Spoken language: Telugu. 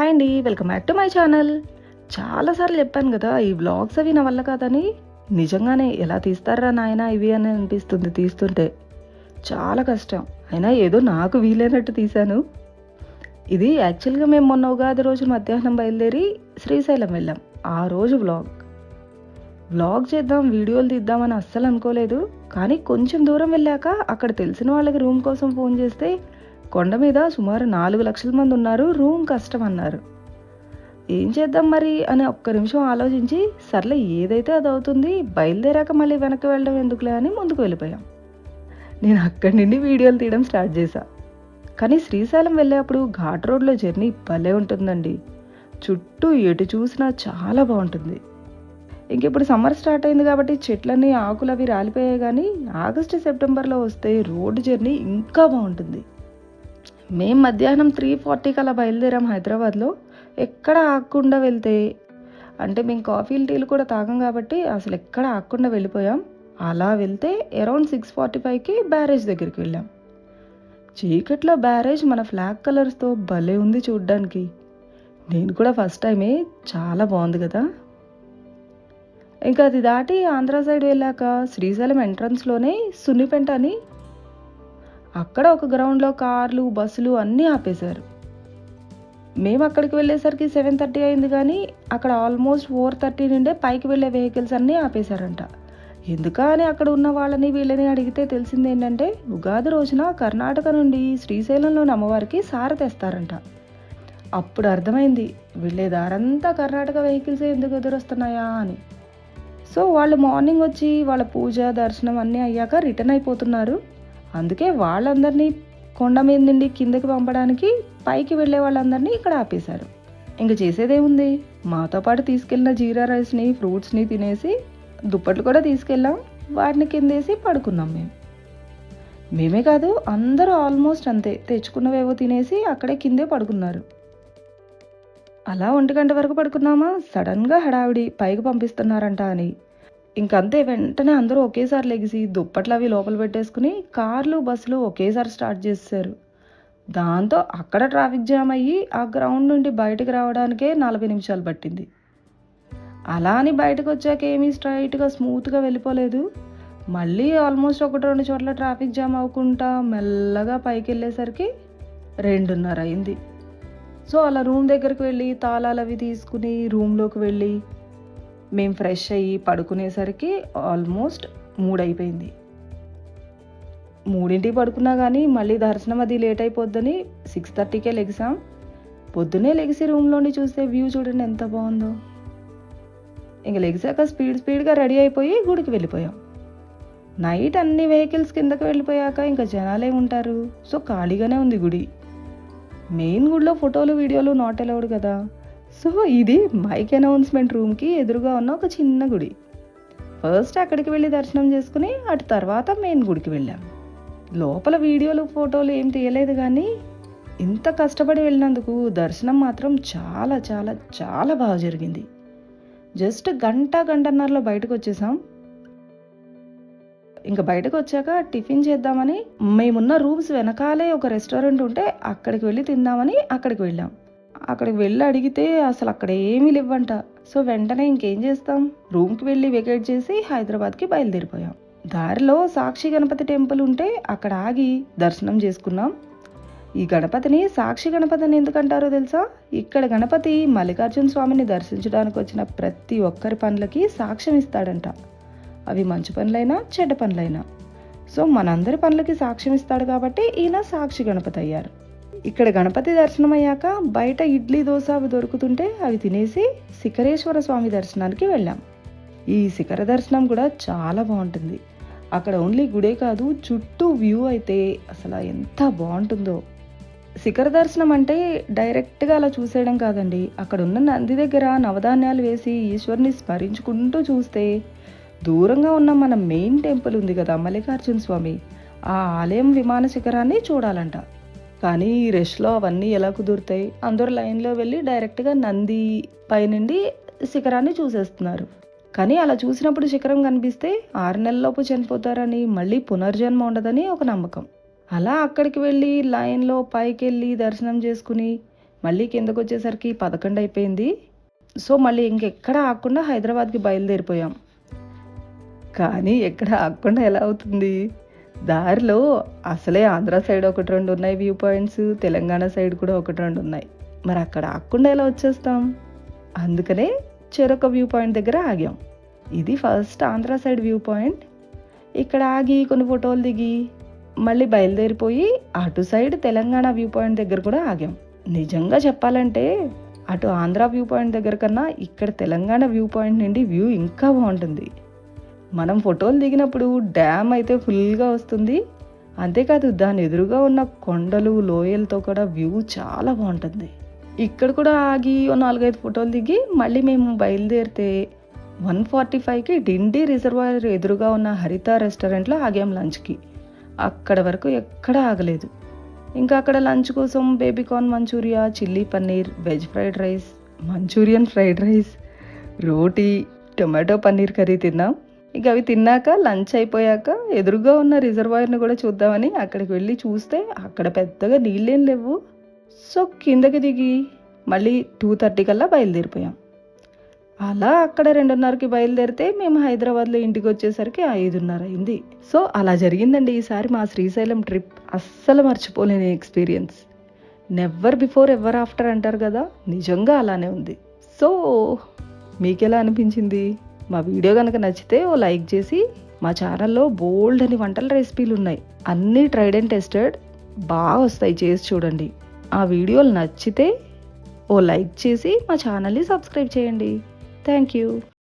హాయ్ అండి welcome back to my channel. చాలాసార్లు చెప్పాను కదా ఈ వ్లాగ్స్ అవి నా వల్ల కాదని. నిజంగానే ఎలా తీస్తారా నాయన ఇవి అని అనిపిస్తుంది తీస్తుంటే. చాలా కష్టం. అయినా ఏదో నాకు వీలైనట్టు తీశాను. ఇది యాక్చువల్గా మేము మొన్న ఉగాది రోజు మధ్యాహ్నం బయలుదేరి శ్రీశైలం వెళ్ళాం. ఆ రోజు వ్లాగ్. వ్లాగ్ చేద్దాం వీడియోలు తీద్దామని అస్సలు అనుకోలేదు. కానీ కొంచెం దూరం వెళ్ళాక అక్కడ తెలిసిన వాళ్ళకి రూమ్ కోసం ఫోన్ చేస్తే కొండ మీద సుమారు నాలుగు లక్షల మంది ఉన్నారు రూమ్ కష్టం అన్నారు. ఏం చేద్దాం మరి అని ఒక్క నిమిషం ఆలోచించి సర్లే ఏదైతే అది అవుతుంది బయలుదేరాక మళ్ళీ వెనక్కి వెళ్ళడం ఎందుకులే అని ముందుకు వెళ్ళిపోయాం. నేను అక్కడి నుండి వీడియోలు తీయడం స్టార్ట్ చేశా. కానీ శ్రీశైలం వెళ్ళేప్పుడు ఘాట్ రోడ్లో జర్నీ భలే ఉంటుందండి. చుట్టూ ఎటు చూసినా చాలా బాగుంటుంది. ఇంక ఇప్పుడు సమ్మర్ స్టార్ట్ అయింది కాబట్టి చెట్లన్నీ ఆకులు అవి రాలిపోయాయి కానీ ఆగస్టు సెప్టెంబర్లో వస్తే రోడ్డు జర్నీ ఇంకా బాగుంటుంది. మేము మధ్యాహ్నం త్రీ ఫార్టీకి అలా బయలుదేరాం హైదరాబాద్లో. ఎక్కడ ఆగకుండా వెళ్తే? అంటే మేము కాఫీలు టీలు కూడా తాగం కాబట్టి అసలు ఎక్కడ ఆగకుండా వెళ్ళిపోయాం. అలా వెళ్తే అరౌండ్ సిక్స్ ఫార్టీ ఫైవ్కి బ్యారేజ్ దగ్గరికి వెళ్ళాం. చీకట్లో బ్యారేజ్ మన ఫ్లాగ్ కలర్స్తో భలే ఉంది చూడ్డానికి. నేను కూడా ఫస్ట్ టైమే చాలా బాగుంది కదా? ఇంకా అది దాటి ఆంధ్ర సైడ్ వెళ్ళాక శ్రీశైలం ఎంట్రన్స్లోనే సున్నిపెంట అని అక్కడ ఒక గ్రౌండ్లో కార్లు బస్సులు అన్నీ ఆపేశారు. మేము అక్కడికి వెళ్ళేసరికి సెవెన్ థర్టీ అయింది కానీ అక్కడ ఆల్మోస్ట్ ఫోర్ థర్టీ నుండే పైకి వెళ్ళే వెహికల్స్ అన్నీ ఆపేశారంట. ఎందుకా అని అక్కడ ఉన్న వాళ్ళని వీళ్ళని అడిగితే తెలిసింది ఏంటంటే ఉగాది రోజున కర్ణాటక నుండి శ్రీశైలంలోని అమ్మవారికి సార తెస్తారంట. అప్పుడు అర్థమైంది వెళ్ళే దారంతా కర్ణాటక వెహికల్స్ ఎందుకు ఎదురొస్తున్నాయా అని. సో వాళ్ళు మార్నింగ్ వచ్చి వాళ్ళ పూజ దర్శనం అన్నీ అయ్యాక రిటర్న్ అయిపోతున్నారు. అందుకే వాళ్ళందరినీ కొండ మీద నుండి కిందకి పంపడానికి పైకి వెళ్ళే వాళ్ళందరినీ ఇక్కడ ఆపేశారు. ఇంక చేసేదేముంది? మాతో పాటు తీసుకెళ్ళిన జీరా రైస్ని ఫ్రూట్స్ని తినేసి దుప్పట్లు కూడా తీసుకెళ్ళాం. వాటిని కిందేసి పడుకున్నాం మేము మేమే కాదు అందరూ ఆల్మోస్ట్ అంతే. తెచ్చుకున్నవేవో తినేసి అక్కడే కిందే పడుకున్నారు. అలా ఒంటి గంట వరకు పడుకున్నామా సడన్గా హడావిడి పైకి పంపిస్తున్నారంట అని. ఇంకంతే వెంటనే అందరూ ఒకేసారి లెగిసి దుప్పట్లు అవి లోపల పెట్టేసుకుని కార్లు బస్సులు ఒకేసారి స్టార్ట్ చేశారు దాంతో అక్కడ ట్రాఫిక్ జామ్ అయ్యి ఆ గ్రౌండ్ నుండి బయటకు రావడానికే నలభై నిమిషాలు పట్టింది. అలా అని బయటకు వచ్చాక ఏమీ స్ట్రైట్గా స్మూత్గా వెళ్ళిపోలేదు. మళ్ళీ ఆల్మోస్ట్ ఒకటి రెండు చోట్ల ట్రాఫిక్ జామ్ అవ్వకుండా మెల్లగా పైకి వెళ్ళేసరికి రెండున్నర అయింది. సో అలా రూమ్ దగ్గరికి వెళ్ళి తాళాలు అవి తీసుకుని రూమ్లోకి వెళ్ళి మేము ఫ్రెష్ అయ్యి పడుకునేసరికి ఆల్మోస్ట్ మూడైపోయింది. అయిపోయింది మూడింటికి పడుకున్నా కానీ మళ్ళీ దర్శనం అది లేట్ అయిపోద్దని సిక్స్ థర్టీకే లెగిసాం. పొద్దున్నే లెగిసి రూమ్లోని చూస్తే వ్యూ చూడండి ఎంత బాగుందో. ఇంకా లెగిసాక స్పీడ్ స్పీడ్గా రెడీ అయిపోయి గుడికి వెళ్ళిపోయాం. నైట్ అన్ని వెహికల్స్ కిందకి వెళ్ళిపోయాక ఇంకా జనాలే ఉంటారు సో ఖాళీగానే ఉంది గుడి. మెయిన్ గుడిలో ఫోటోలు వీడియోలు నాట్ అలౌడ్ కదా. సో ఇది మైక్ అనౌన్స్మెంట్ రూమ్కి ఎదురుగా ఉన్న ఒక చిన్న గుడి. ఫస్ట్ అక్కడికి వెళ్ళి దర్శనం చేసుకుని అటు తర్వాత మెయిన్ గుడికి వెళ్ళాం. లోపల వీడియోలు ఫోటోలు ఏం తీయలేదు కానీ ఇంత కష్టపడి వెళ్ళినందుకు దర్శనం మాత్రం చాలా చాలా చాలా బాగా జరిగింది. జస్ట్ గంట గంటన్నరలో బయటకు వచ్చేసాం. ఇంకా బయటకు వచ్చాక టిఫిన్ చేద్దామని మేమున్న రూమ్స్ వెనకాలే ఒక రెస్టారెంట్ ఉంటే అక్కడికి వెళ్ళి తిందామని అక్కడికి వెళ్ళాం. అక్కడికి వెళ్ళి అడిగితే అసలు అక్కడ ఏమీ లేవంట. సో వెంటనే ఇంకేం చేస్తాం? రూమ్కి వెళ్ళి వెకేట్ చేసి హైదరాబాద్కి బయలుదేరిపోయాం. దారిలో సాక్షి గణపతి టెంపుల్ ఉంటే అక్కడ ఆగి దర్శనం చేసుకున్నాం. ఈ గణపతిని సాక్షి గణపతి అని ఎందుకంటారో తెలుసా? ఇక్కడ గణపతి మల్లికార్జున స్వామిని దర్శించడానికి వచ్చిన ప్రతి ఒక్కరి పనులకి సాక్ష్యం ఇస్తాడంట. అవి మంచి పనులైనా చెడ్డ పనులైనా. సో మనందరి పనులకి సాక్ష్యం ఇస్తాడు కాబట్టి ఈయన సాక్షి గణపతి అయ్యారు. ఇక్కడ గణపతి దర్శనం అయ్యాక బయట ఇడ్లీ దోశ అవి దొరుకుతుంటే అవి తినేసి శిఖరేశ్వర స్వామి దర్శనానికి వెళ్ళాం. ఈ శిఖర దర్శనం కూడా చాలా బాగుంటుంది. అక్కడ ఓన్లీ గుడే కాదు చుట్టూ వ్యూ అయితే అసలు ఎంత బాగుంటుందో. శిఖర దర్శనం అంటే డైరెక్ట్గా అలా చూసేయడం కాదండి. అక్కడ ఉన్న నంది దగ్గర నవధాన్యాలు వేసి ఈశ్వరుని స్మరించుకుంటూ చూస్తే దూరంగా ఉన్న మన మెయిన్ టెంపుల్ ఉంది కదా మల్లికార్జున స్వామి. ఆ ఆలయం విమాన శిఖరాన్ని చూడాలంట. కానీ ఈ రష్లో అవన్నీ ఎలా కుదురుతాయి? అందరూ లైన్లో వెళ్ళి డైరెక్ట్గా నంది పైనుండి శిఖరాన్ని చూసేస్తున్నారు. కానీ అలా చూసినప్పుడు శిఖరం కనిపిస్తే ఆరు నెలలలోపు చనిపోతారని మళ్ళీ పునర్జన్మ ఉండదని ఒక నమ్మకం. అలా అక్కడికి వెళ్ళి లైన్లో పైకి వెళ్ళి దర్శనం చేసుకుని మళ్ళీ కిందకు వచ్చేసరికి పదకొండు అయిపోయింది సో మళ్ళీ ఇంకెక్కడ ఆకుండా హైదరాబాద్కి బయలుదేరిపోయాం. కానీ ఎక్కడ ఆగకుండా ఎలా అవుతుంది? దారిలో అసలే ఆంధ్ర సైడ్ ఒకటి రెండు ఉన్నాయి వ్యూ పాయింట్స్ తెలంగాణ సైడ్ కూడా ఒకటి రెండు ఉన్నాయి. మరి అక్కడ ఆగకుండా ఎలా వచ్చేస్తాం? అందుకనే చెరొక వ్యూ పాయింట్ దగ్గర ఆగాం. ఇది first Andhra side view point. ఇక్కడ ఆగి కొన్ని ఫోటోలు దిగి మళ్ళీ బయలుదేరిపోయి అటు సైడ్ తెలంగాణ వ్యూ పాయింట్ దగ్గర కూడా ఆగాం. నిజంగా చెప్పాలంటే అటు ఆంధ్ర వ్యూ పాయింట్ దగ్గర కన్నా ఇక్కడ తెలంగాణ వ్యూ పాయింట్ నుండి వ్యూ ఇంకా బాగుంటుంది. మనం ఫోటోలు దిగినప్పుడు డ్యామ్ అయితే ఫుల్గా వస్తుంది. అంతేకాదు దాని ఎదురుగా ఉన్న కొండలు లోయలతో కూడా వ్యూ చాలా బాగుంటుంది. ఇక్కడ కూడా ఆగి ఓ నాలుగైదు ఫోటోలు దిగి మళ్ళీ మేము బయలుదేరితే వన్ ఫార్టీ ఫైవ్కి డిండి రిజర్వాయర్ ఎదురుగా ఉన్న హరిత రెస్టారెంట్లో ఆగాం లంచ్కి. అక్కడ వరకు ఎక్కడ ఆగలేదు. ఇంకా అక్కడ లంచ్ కోసం baby corn manchuria chilli paneer veg fried rice manchurian fried rice roti tomato paneer curry తిన్నాం. ఇక అవి తిన్నాక లంచ్ అయిపోయాక ఎదురుగా ఉన్న రిజర్వాయర్ని కూడా చూద్దామని అక్కడికి వెళ్ళి చూస్తే అక్కడ పెద్దగా నీళ్ళేం లేవు. సో కిందకి దిగి మళ్ళీ టూ థర్టీ కల్లా బయలుదేరిపోయాం. అలా అక్కడ రెండున్నరకి బయలుదేరితే మేము హైదరాబాద్లో ఇంటికి వచ్చేసరికి ఐదున్నర అయింది. సో అలా జరిగిందండి ఈసారి మా శ్రీశైలం ట్రిప్. అస్సలు మర్చిపోలేని experience. Never before ever after అంటారు కదా నిజంగా అలానే ఉంది. సో మీకెలా అనిపించింది? మా వీడియో కనుక నచ్చితే ఓ లైక్ చేసి మా ఛానల్లో బోల్డ్ అని వంటల రెసిపీలు ఉన్నాయి. అన్నీ ట్రైడ్ అండ్ టెస్టెడ్ బాగా వస్తాయి చేసి చూడండి. ఆ వీడియోలు నచ్చితే ఓ లైక్ చేసి మా ఛానల్ని సబ్స్క్రైబ్ చేయండి. Thank you.